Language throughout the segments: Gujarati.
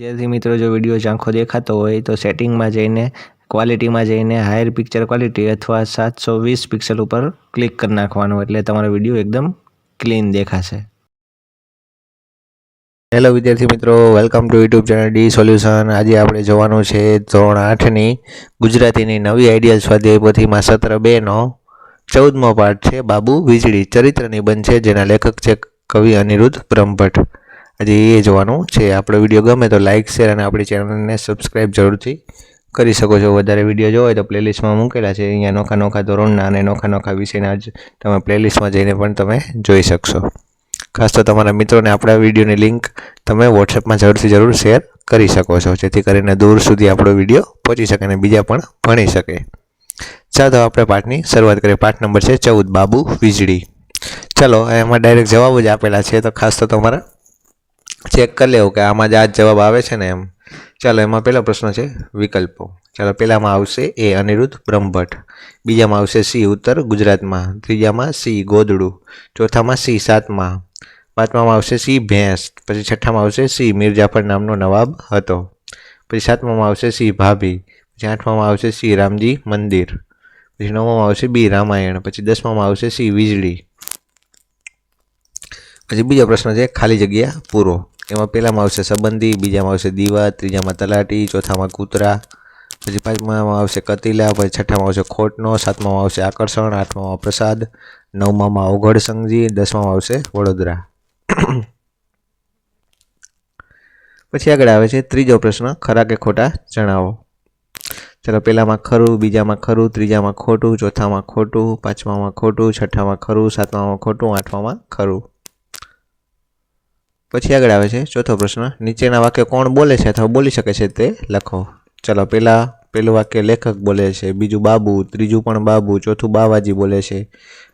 વિદ્યાર્થી મિત્રો, જો વીડિયો ઝાંખો દેખાતો હોય તો સેટિંગમાં જઈને, ક્વોલિટીમાં જઈને હાયર પિક્ચર ક્વોલિટી અથવા સાતસો વીસ પિક્સલ ઉપર ક્લિક કરી નાખવાનું એટલે તમારો વીડિયો એકદમ ક્લીન દેખાશે. હેલો વિદ્યાર્થી મિત્રો welcome to YouTube channel D solution આજે આપણે જોવાનું છે ધોરણ આઠની ગુજરાતીની નવી આઈડિયલ સ્વાધ્યાય પોથીમાં સત્ર બેનો ચૌદમો પાઠ છે બાબુ વીજળી ચરિત્ર નિબંધ છે, જેના લેખક છે કવિ અનિરુદ્ધ બ્રહ્મભટ્ટ. આજે એ જોવાનું છે. આપણો વીડિયો ગમે તો લાઇક શેર અને આપણી ચેનલને સબસ્ક્રાઈબ જરૂરથી કરી શકો છો. વધારે વીડિયો જોવો હોય તો પ્લેલિસ્ટમાં મૂકેલા છે. અહીંયા નોખા નોખા ધોરણના અને નોખા નોખા વિષયના જ તમે પ્લેલિસ્ટમાં જઈને પણ તમે જોઈ શકશો. ખાસ તો તમારા મિત્રોને આપણા વિડીયોની લિંક તમે વોટ્સએપમાં જરૂરથી જરૂર શેર કરી શકો છો, જેથી કરીને દૂર સુધી આપણો વીડિયો પહોંચી શકે અને બીજા પણ ભણી શકે. ચાલો આપણે પાઠની શરૂઆત કરીએ. પાઠ નંબર છે, ચૌદ બાબુ વીજળી. ચાલો, એમાં ડાયરેક્ટ જવાબ જ આપેલા છે. તો ખાસ તો તમારે ચેક કરી લેવું કે આમાં જ આ જવાબ આવે છે ને એમ. ચાલો, એમાં પહેલો પ્રશ્ન છે વિકલ્પો. ચાલો, પહેલામાં આવશે એ અનિરુદ્ધ બ્રહ્મભટ્ટ. બીજામાં આવશે સી ઉત્તર ગુજરાતમાં. ત્રીજામાં સી ગોદડું. ચોથામાં સી સાતમાં. પાંચમામાં આવશે સી ભેંસ. પછી છઠ્ઠામાં આવશે સી મીર જાફર નામનો નવાબ હતો. પછી સાતમામાં આવશે સી ભાભી. પછી આઠમામાં આવશે સી રામજી મંદિર. પછી નવમામાં આવશે બી રામાયણ. પછી દસમામાં આવશે સી વીજળી. પછી બીજો પ્રશ્ન છે, ખાલી જગ્યા પૂરો. એમાં પહેલામાં આવશે સંબંધી, બીજામાં આવશે દીવા, ત્રીજામાં તલાટી, ચોથામાં કૂતરા, પછી પાંચમામાં આવશે કતીલા, પછી છઠ્ઠામાં આવશે ખોટનો, સાતમામાં આવશે આકર્ષણ, આઠમામાં પ્રસાદ, નવમામાં અવઘડ સંઘજી દસમામાં આવશે વડોદરા. પછી આગળ આવે છે ત્રીજો પ્રશ્ન, ખરા કે ખોટા જણાવો. ચાલો પહેલામાં ખરું, બીજામાં ખરું, ત્રીજામાં ખોટું, ચોથામાં ખોટું, પાંચમામાં ખોટું, છઠ્ઠામાં ખરું, સાતમામાં ખોટું, આઠમામાં ખરું. પછી આગળ આવે છે ચોથો પ્રશ્ન. નીચેના વાક્ય કોણ બોલે છે અથવા બોલી શકે છે તે લખો. ચાલો પહેલાં પહેલું વાક્ય લેખક બોલે છે, બીજું બાબુ, ત્રીજું પણ બાબુ, ચોથું બાવાજી બોલે છે,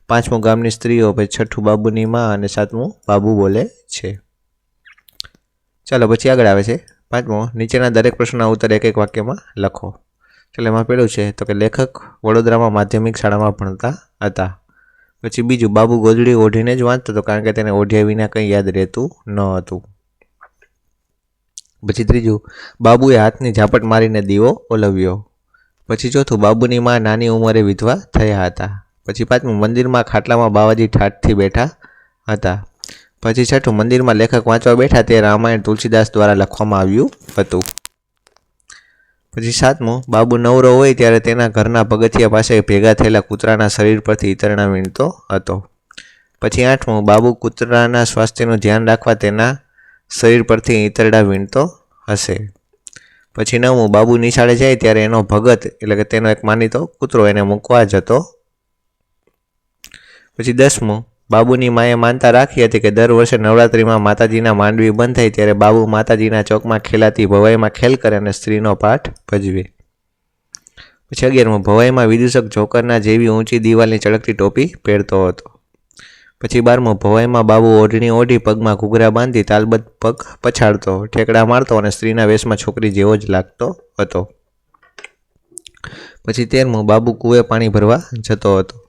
પાંચમું ગામની સ્ત્રીઓ, પછી છઠ્ઠું બાબુની માં અને સાતમું બાબુ બોલે છે. ચાલો, પછી આગળ આવે છે પાંચમો. નીચેના દરેક પ્રશ્નના ઉત્તર એક એક વાક્યમાં લખો. ચાલો, એમાં પહેલું છે, તો કે લેખક વડોદરામાં માધ્યમિક શાળામાં ભણતા હતા. પછી બીજું બાબુ ગોદડી ઓઢીને જ વાંચતો હતો, કારણ કે તેને ઓઢ્યા વિના કંઈ યાદ રહેતું ન હતું. પછી ત્રીજું, બાબુએ હાથની ઝાપટ મારીને દીવો ઓલવ્યો. પછી ચોથું, બાબુની માં નાની ઉંમરે વિધવા થયા હતા. પછી પાંચમું, મંદિરમાં ખાટલામાં બાવાજી ઠાઠથી બેઠા હતા. પછી છઠ્ઠું, મંદિરમાં લેખક વાંચવા બેઠા તે રામાયણ તુલસીદાસ દ્વારા લખવામાં આવ્યું હતું. પછી સાતમું, બાબુ નવરો હોય ત્યારે તેના ઘરના પગથિયા પાસે ભેગા થયેલા કૂતરાના શરીર પરથી ઈતરણા વીણતો હતો. પછી આઠમું, બાબુ કૂતરાના સ્વાસ્થ્યનું ધ્યાન રાખવા તેના શરીર પરથી ઈતરડા વીણતો હશે. પછી નવમું, બાબુ નિશાળે જાય ત્યારે એનો ભગત, એટલે કે તેનો એક માનીતો કૂતરો, એને મૂકવા જતો. પછી દસમું બાબુની માએ માનતા રાખી હતી કે દર વર્ષે નવરાત્રિમાં માતાજીના માંડવી બંધ થાય ત્યારે બાબુ માતાજીના ચોકમાં ખેલાતી ભવાઈમાં ખેલ કરે અને સ્ત્રીનો પાઠ ભજવે. પછી અગિયારમું, ભવાઈમાં વિદૂષક જોકરના જેવી ઊંચી દિવાલની ચળકતી ટોપી પહેરતો હતો. પછી બારમું, ભવાઈમાં બાબુ ઓઢણી ઓઢી પગમાં ઘૂઘરા બાંધી તાલબદ્ધ પગ પછાડતો, ઠેકડા મારતો અને સ્ત્રીના વેશમાં છોકરી જેવો જ લાગતો હતો. પછી તેરમું, બાબુ કૂએ પાણી ભરવા જતો હતો.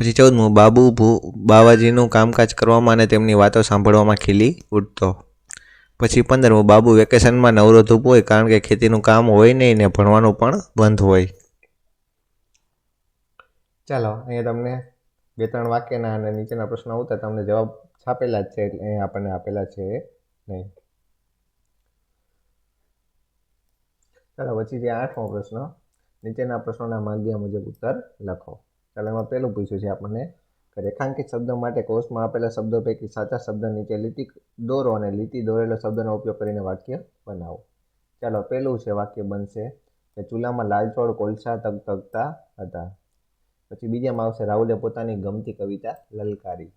પછી ચૌદમું બાબુ, ભૂ, બાવાજીનું કામકાજ કરવામાં અને તેમની વાતો સાંભળવામાં ખીલી ઉઠતો. પછી પંદરમું બાબુ વેકેશનમાં નવરો ધૂપ હોય કારણ કે ખેતીનું કામ હોય નહીં ને ભણવાનું પણ બંધ હોય. ચાલો, અહીંયા તમને બે ત્રણ વાક્યના અને નીચેના પ્રશ્નો આવતા તમને જવાબ છાપેલા જ છે એટલે અહીંયા આપણને આપેલા છે નહીં. ચાલો, પછી જે આઠમો પ્રશ્ન. નીચેના પ્રશ્નોના માગ્યા મુજબ ઉત્તર લખો. ચાલો પહેલું પૂછ્યું છે આપણને રેખાંકિત શબ્દો માટે કોષમાં આપેલા શબ્દો પૈકી સાચા શબ્દ નીચે લીટી દોરો અને લીટી દોરેલો શબ્દનો ઉપયોગ કરીને વાક્ય બનાવો. ચાલો, પહેલું છે વાક્ય બનશે કે ચૂલામાં લાલચોળ કોલસા તગતગતા હતા. પછી બીજામાં આવશે રાહુલે પોતાની ગમતી કવિતા લલકારી.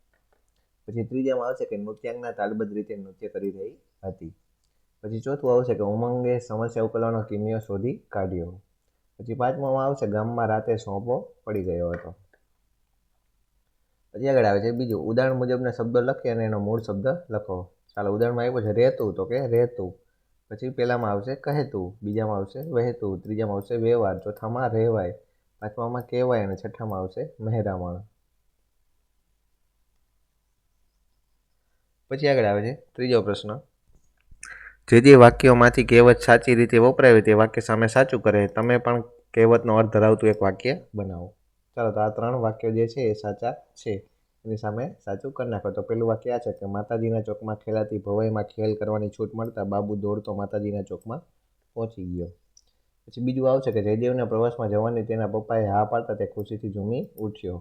પછી ત્રીજામાં આવશે કે નૃત્યાંગના તાલબદ્ધ રીતે નૃત્ય કરી રહી હતી. પછી ચોથું આવશે કે ઉમંગે સમસ્યા ઉકેલવાનો કિમિયો શોધી કાઢ્યો. પછી પાંચમામાં આવશે, ગામમાં રાતે સોંપો પડી ગયો હતો. પછી આગળ આવે છે, બીજું, ઉદાહરણ મુજબના શબ્દો લખી અને એનો મૂળ શબ્દ લખો. ચાલો, ઉદાહરણમાં આવ્યું છે, રહેતું, તો કે રહેતું. પછી પહેલામાં આવશે, કહેતું, બીજામાં આવશે, વહેતું, ત્રીજામાં આવશે, વ્યવહાર, ચોથામાં રહેવાય, પાંચમામાં કહેવાય અને છઠ્ઠામાં આવશે, મહેરામણ. પછી આગળ આવે છે, ત્રીજો પ્રશ્ન. જે જે વાક્યોમાંથી કહેવત સાચી રીતે વપરાય તે વાક્ય સામે સાચું કરે. તમે પણ કહેવતનો અર્થ ધરાવતું એક વાક્ય બનાવો. ચાલો, તો આ ત્રણ વાક્યો જે છે એ સાચા છે. એની સામે સાચું કરી નાખો. તો પેલું વાક્ય આ છે કે માતાજીના ચોકમાં ખેલાતી ભવાઈમાં ખેલ કરવાની છૂટ મળતા બાબુ દોડતો માતાજીના ચોકમાં પહોંચી ગયો. પછી બીજું આવશે કે જયદેવના પ્રવાસમાં જવાની તેના પપ્પાએ હા પાડતા તે ખુશીથી ઝૂમી ઉઠ્યો.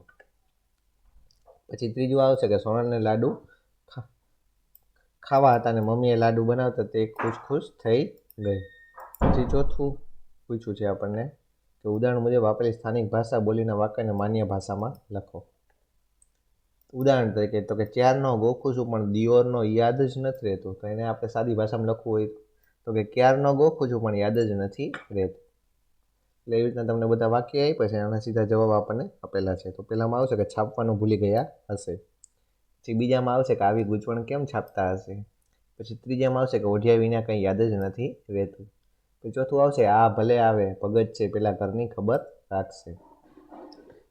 પછી ત્રીજું આવશે કે સોનલને લાડુ ખાવા હતા અને મમ્મીએ લાડુ બનાવતા તે ખુશ ખુશ થઈ ગઈ. પછી ચોથું પૂછ્યું છે આપણને કે ઉદાહરણ મુજબ આપેલી સ્થાનિક ભાષા બોલીના વાક્યને માન્ય ભાષામાં લખો. ઉદાહરણ તરીકે તો કે ચ્યારનો ગોખું છું પણ દિયોરનો યાદ જ નથી રહેતો. તો એને આપણે સાદી ભાષામાં લખવું હોય તો કે ક્યારનો ગોખું છું પણ યાદ જ નથી રહેતું. એટલે એવી રીતના તમને બધા વાક્ય આપ્યા છે એના સીધા જવાબ આપણને આપેલા છે. તો પહેલામાં આવશે કે છાપવાનું ભૂલી ગયા હશે. પછી બીજામાં આવશે કે આવી ગૂંચવણ કેમ છાપતા હશે? પછી ત્રીજામાં આવશે કે ઓઢિયા વિના કંઈ યાદ જ નથી રહેતું. પછી ચોથું આવશે, આ ભલે આવે, પગજ છે, પેલા ઘરની ખબર રાખશે.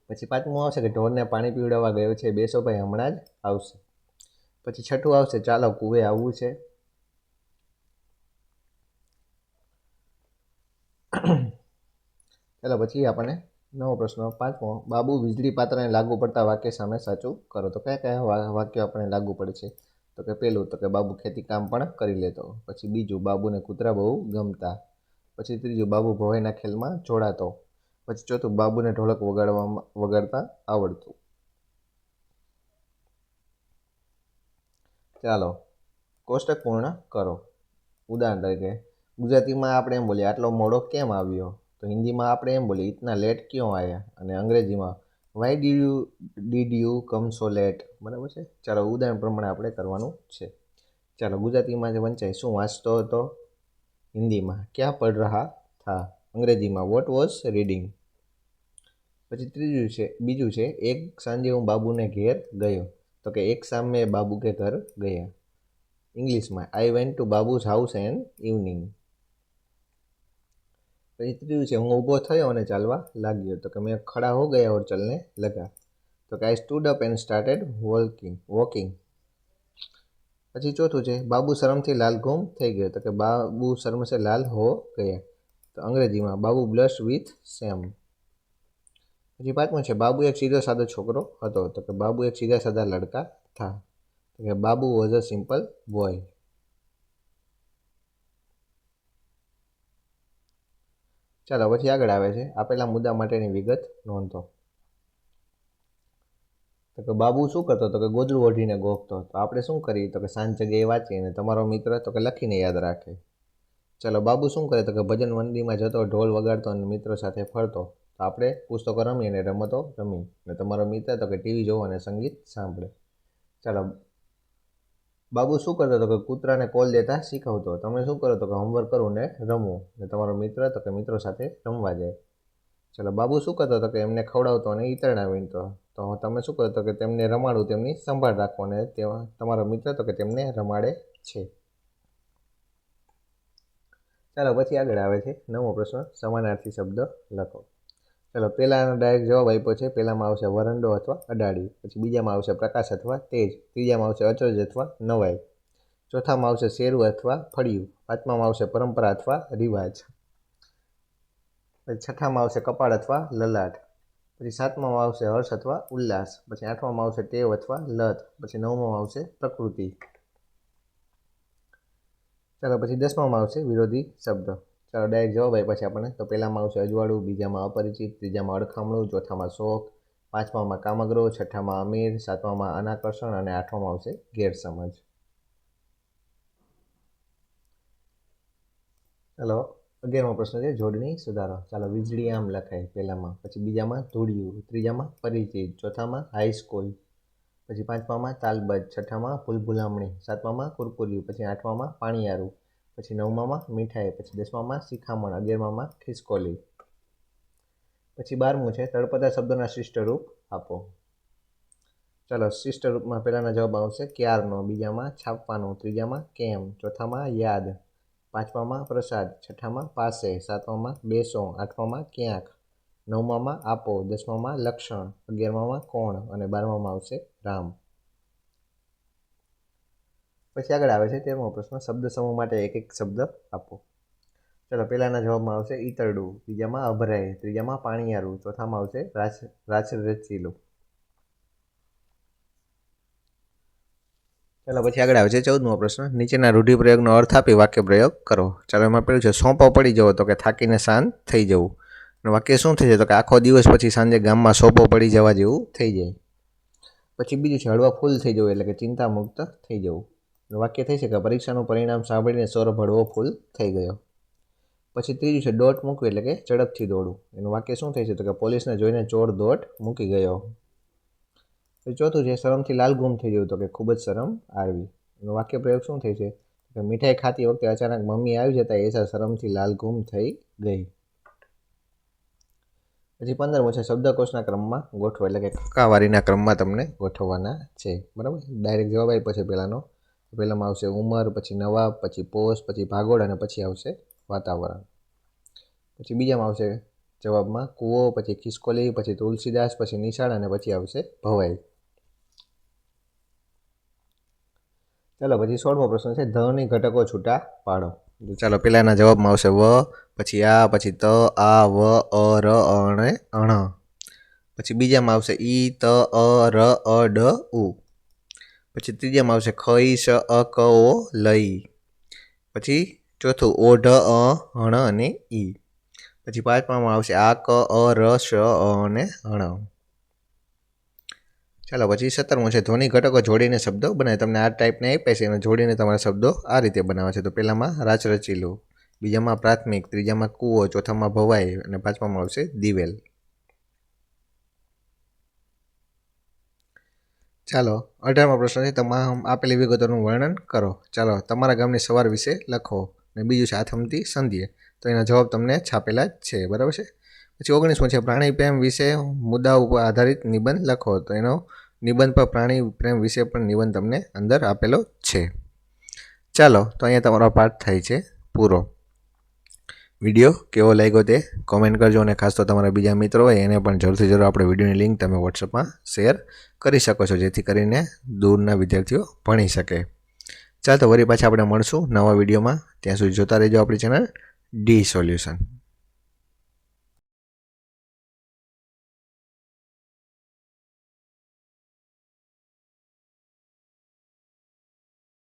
પછી પાંચમું આવશે કે ઢોરને પાણી પીવડાવવા ગયો છે, બેસો ભાઈ, હમણાં જ આવશે. પછી છઠ્ઠું આવશે, ચાલો કુવે આવવું છે. ચાલો, પછી આપણને નવો પ્રશ્ન, પાંચમો, બાબુ વીજળી પાત્રને લાગુ પડતા વાક્ય સામે સાચું કરો. તો કયા કયા વાક્યો આપણને લાગુ પડે છે? તો કે પહેલું તો કે બાબુ ખેતી કામ પણ કરી લેતો. પછી બીજું, બાબુને કૂતરા બહુ ગમતા. પછી ત્રીજું, બાબુ ભવાઈના ખેલમાં જોડાતો પછી ચોથું, બાબુને ઢોલક વગાડવામાં, વગાડતા આવડતું. ચાલો, કોષ્ટક પૂર્ણ કરો. ઉદાહરણ તરીકે, ગુજરાતીમાં આપણે એમ બોલીએ, આટલો મોડો કેમ આવ્યો? તો હિન્દીમાં આપણે એમ બોલીએ, ઇતના લેટ ક્यों આયા? અને અંગ્રેજીમાં why D you did you come so late બરાબર છે? ચાલો, ઉદાહરણ પ્રમાણે આપણે કરવાનું છે. ચાલો, ગુજરાતીમાં જે વંચાય, શું વાંચતો હતો? હિન્દીમાં, ક્યાં પઢ રહા થા? અંગ્રેજીમાં વોટ વોઝ રીડિંગ પછી ત્રીજું છે, બીજું છે, એક સાંજે હું બાબુને ઘેર ગયો. તો કે, એક સામે બાબુ કે ઘર ગયા. ઇંગ્લિશમાં I went to Babu's house and evening પછી ત્રીજું છે હું ઊભો થયો અને ચાલવા લાગ્યો. તો કે મેં ખડા હો ગયા ઓર ચલને લગા. તો કે I stood up and started walking walking પછી ચોથું છે, બાબુ શરમથી લાલ ગુમ થઈ ગયો. તો કે બાબુ શર્મ છે લાલ હો ગયા. તો અંગ્રેજીમાં બાબુ બ્લશ વિથ સેમ પછી પાંચમું છે, બાબુ એક સીધો સાદો છોકરો હતો. તો કે બાબુ એક સીધા સાદા લડકા થા. તો કે Babu was a simple boy ચાલો પછી આગળ આવે છે. આપેલા મુદ્દા માટેની વિગત નોંધો. તો કે બાબુ શું કરતો તો કે ગોદડું ઓઢીને ગોખતો તો આપણે શું કરીએ? તો કે સાંજ જગ્યાએ વાંચીએ અને તમારો મિત્ર તો કે લખીને યાદ રાખે. ચાલો, બાબુ શું કરે? તો કે ભજન મંદિરમાં જતો, ઢોલ વગાડતો અને મિત્રો સાથે ફરતો. તો આપણે પુસ્તકો રમી અને રમતો રમી અને તમારો મિત્ર તો કે ટીવી જોવો અને સંગીત સાંભળે. ચાલો બાબુ શું કરતો હતો કે કૂતરાને કોલ દેતા શીખવતો તમે શું કરો તો કે હોમવર્ક કરું ને રમવું ને તમારો મિત્ર તો કે મિત્રો સાથે રમવા જાય. ચાલો, બાબુ શું કરતો હતો કે એમને ખવડાવતો અને ઈતરણા વીણતો તો તમે શું કરતો કે તેમને રમાડું, તેમની સંભાળ રાખો અને તમારો મિત્ર તો કે તેમને રમાડે છે. ચાલો, પછી આગળ આવે છે. નવો પ્રશ્ન, સમાનાર્થી શબ્દ લખો. ચાલો પહેલાનો ડાયરેક્ટ જવાબ આપ્યો છે. પહેલામાં આવશે વરંડો અથવા અડાડી. પછી બીજામાં આવશે પ્રકાશ અથવા તેજ. ત્રીજામાં આવશે અચરજ અથવા નવાઈ. ચોથામાં આવશે શેરું અથવા ફળિયું. પાંચમામાં આવશે પરંપરા અથવા રિવાજ. પછી છઠ્ઠામાં આવશે કપાળ અથવા લલાટ. પછી સાતમામાં આવશે હર્ષ અથવા ઉલ્લાસ. પછી આઠમામાં આવશે ટેવ અથવા લત. પછી નવમામાં આવશે પ્રકૃતિ. ચાલો, પછી દસમામાં આવશે વિરોધી શબ્દ. ચાલો ડાયરેક્ટ જવાબ આપ્યા છે આપણને. તો પહેલામાં આવશે અજવાળું, બીજામાં અપરિચિત, ત્રીજામાં અડખામણું, ચોથામાં શોખ પાંચમામાં કામગ્રો છઠ્ઠામાં અમીર, સાતમામાં અનાકર્ષણ અને આઠમામાં આવશે ગેરસમજ. ચાલો, અગિયારમો પ્રશ્ન છે, જોડણી સુધારો. ચાલો, વીજળી આમ લખાય પહેલામાં, પછી બીજામાં ધૂળિયું, ત્રીજામાં પરિચિત, ચોથામાં હાઈસ્કૂલ પછી પાંચમામાં તાલબજ છઠ્ઠામાં ભૂલભુલામણી સાતમામાં કુરકુરિયું, પછી આઠમામાં પાણીયારું પછી નવમામાં મીઠાઈ, પછી દસમામાં શિખામણ અગિયારમામાં ખિસકોલી. પછી બારમું છે, તળપદા શબ્દોના શિષ્ટ રૂપ આપો. ચાલો શિષ્ટ રૂપમાં પહેલાંના જવાબ આવશે ક્યારનો, બીજામાં છાપવાનો, ત્રીજામાં કેમ, ચોથામાં યાદ, પાંચમામાં પ્રસાદ, છઠ્ઠામાં પાસે, સાતમામાં બેસો, આઠમામાં ક્યાંક, નવમામાં આપો, દસમામાં લક્ષણ, અગિયારમામાં કોણ અને બારમામાં આવશે રામ. પછી આગળ આવે છે તેરમો પ્રશ્ન, શબ્દ સમૂહ માટે એક એક શબ્દ આપો. ચાલો, પહેલાના જવાબમાં આવશે ઈતરડું, બીજામાં અભરાય, ત્રીજામાં પાણીયારું, ચોથામાં આવશે રાચ રાચરચીલું ચાલો, પછી આગળ આવે છે ચૌદમો પ્રશ્ન. નીચેના રૂઢિપ્રયોગનો અર્થ આપી વાક્ય પ્રયોગ કરો. ચાલો, એમાં પેલું છે, સોંપો પડી જવો તો કે થાકીને શાંત થઈ જવું. અને વાક્ય શું થઈ જાય તો કે આખો દિવસ પછી સાંજે ગામમાં સોંપો પડી જવા જેવું થઈ જાય. પછી બીજું છે, હળવા ફૂલ થઈ જવું એટલે કે ચિંતા મુક્ત થઈ જવું. વાક્ય થઈ છે કે પરીક્ષાનું પરિણામ સાંભળીને સૌરભ હળવો ફૂલ થઈ ગયો. પછી ત્રીજું છે, દોટ મૂકવી એટલે કે ઝડપથી દોડવું. એનું વાક્ય શું થાય છે તો કે પોલીસને જોઈને ચોર દોટ મૂકી ગયો. ચોથું છે, શરમથી લાલ ગુમ થઈ ગયું તો કે ખૂબ જ શરમ આવી. એનું વાક્ય પ્રયોગ શું થાય છે કે મીઠાઈ ખાતી વખતે અચાનક મમ્મી આવી જતા એસા શરમથી લાલ ગુમ થઈ ગઈ. પછી પંદરમું છે, શબ્દકોશના ક્રમમાં ગોઠવો એટલે કે કક્કાવારીના ક્રમમાં તમને ગોઠવવાના છે. બરાબર? ડાયરેક્ટ જવાબ આપ્યો છે પહેલાંનો પહેલામાં આવશે ઉંમર, પછી નવાબ, પછી પોષ, પછી ભાગોળ અને પછી આવશે વાતાવરણ. પછી બીજામાં આવશે જવાબમાં કૂવો, પછી ખિસકોલી, પછી તુલસીદાસ, પછી નિશાળ અને પછી આવશે ભવાઈ. ચાલો, પછી સોળમો પ્રશ્ન છે, ધની ઘટકો છૂટા પાડો. ચાલો, પહેલાના જવાબમાં આવશે વ, પછી આ, પછી ત, આ, વ, અ, ર અણે અણ પછી બીજામાં આવશે ઈ, ત, અ, ર, અ, ડ, ઉ. પછી ત્રીજામાં આવશે ખઈ સ અ ક ઓ લઈ. પછી ચોથું ઓ ઢ અ હણ અને ઈ. પછી પાંચમામાં આવશે આ ક અ, ર, શ, અ અને હણ ચાલો, પછી સત્તરમું છે, ધ્વનિ ઘટકો જોડીને શબ્દો બનાવે. તમને આ ટાઈપને આપ્યા છે અને જોડીને તમારા શબ્દો આ રીતે બનાવે છે. તો પહેલામાં રાચરચીલું, બીજામાં પ્રાથમિક, ત્રીજામાં કૂવો, ચોથામાં ભવાઈ અને પાંચમામાં આવશે દિવેલ. ચાલો, અઢારમો પ્રશ્ન છે તમામ આપેલી વિગતોનું વર્ણન કરો. ચાલો, તમારા ગામની સવાર વિશે લખો અને બીજું છે, આથમતી સંધિએ તો એના જવાબ તમને છાપેલા જ છે, બરાબર છે? પછી ઓગણીસમો છે, પ્રાણી પ્રેમ વિશે મુદ્દા ઉપર આધારિત નિબંધ લખો. તો એનો નિબંધ પર પ્રાણી પ્રેમ વિશે પણ નિબંધ તમને અંદર આપેલો છે. ચાલો, તો અહીંયા તમારો પાઠ થાય છે, પૂરો. વીડિયો કેવો લાગ્યો તે કોમેન્ટ કરજો અને ખાસ તો તમારા બીજા મિત્રો હોય એને પણ જરૂરથી જરૂર આપણે વિડીયોની લિંક તમે વોટ્સઅપમાં શેર કરી શકો છો, જેથી કરીને દૂરના વિદ્યાર્થીઓ ભણી શકે. ચાલ તો વળી પાછા આપણે મળશું નવા વિડીયોમાં. ત્યાં સુધી જોતા રહેજો આપણી ચેનલ ડી સોલ્યુશન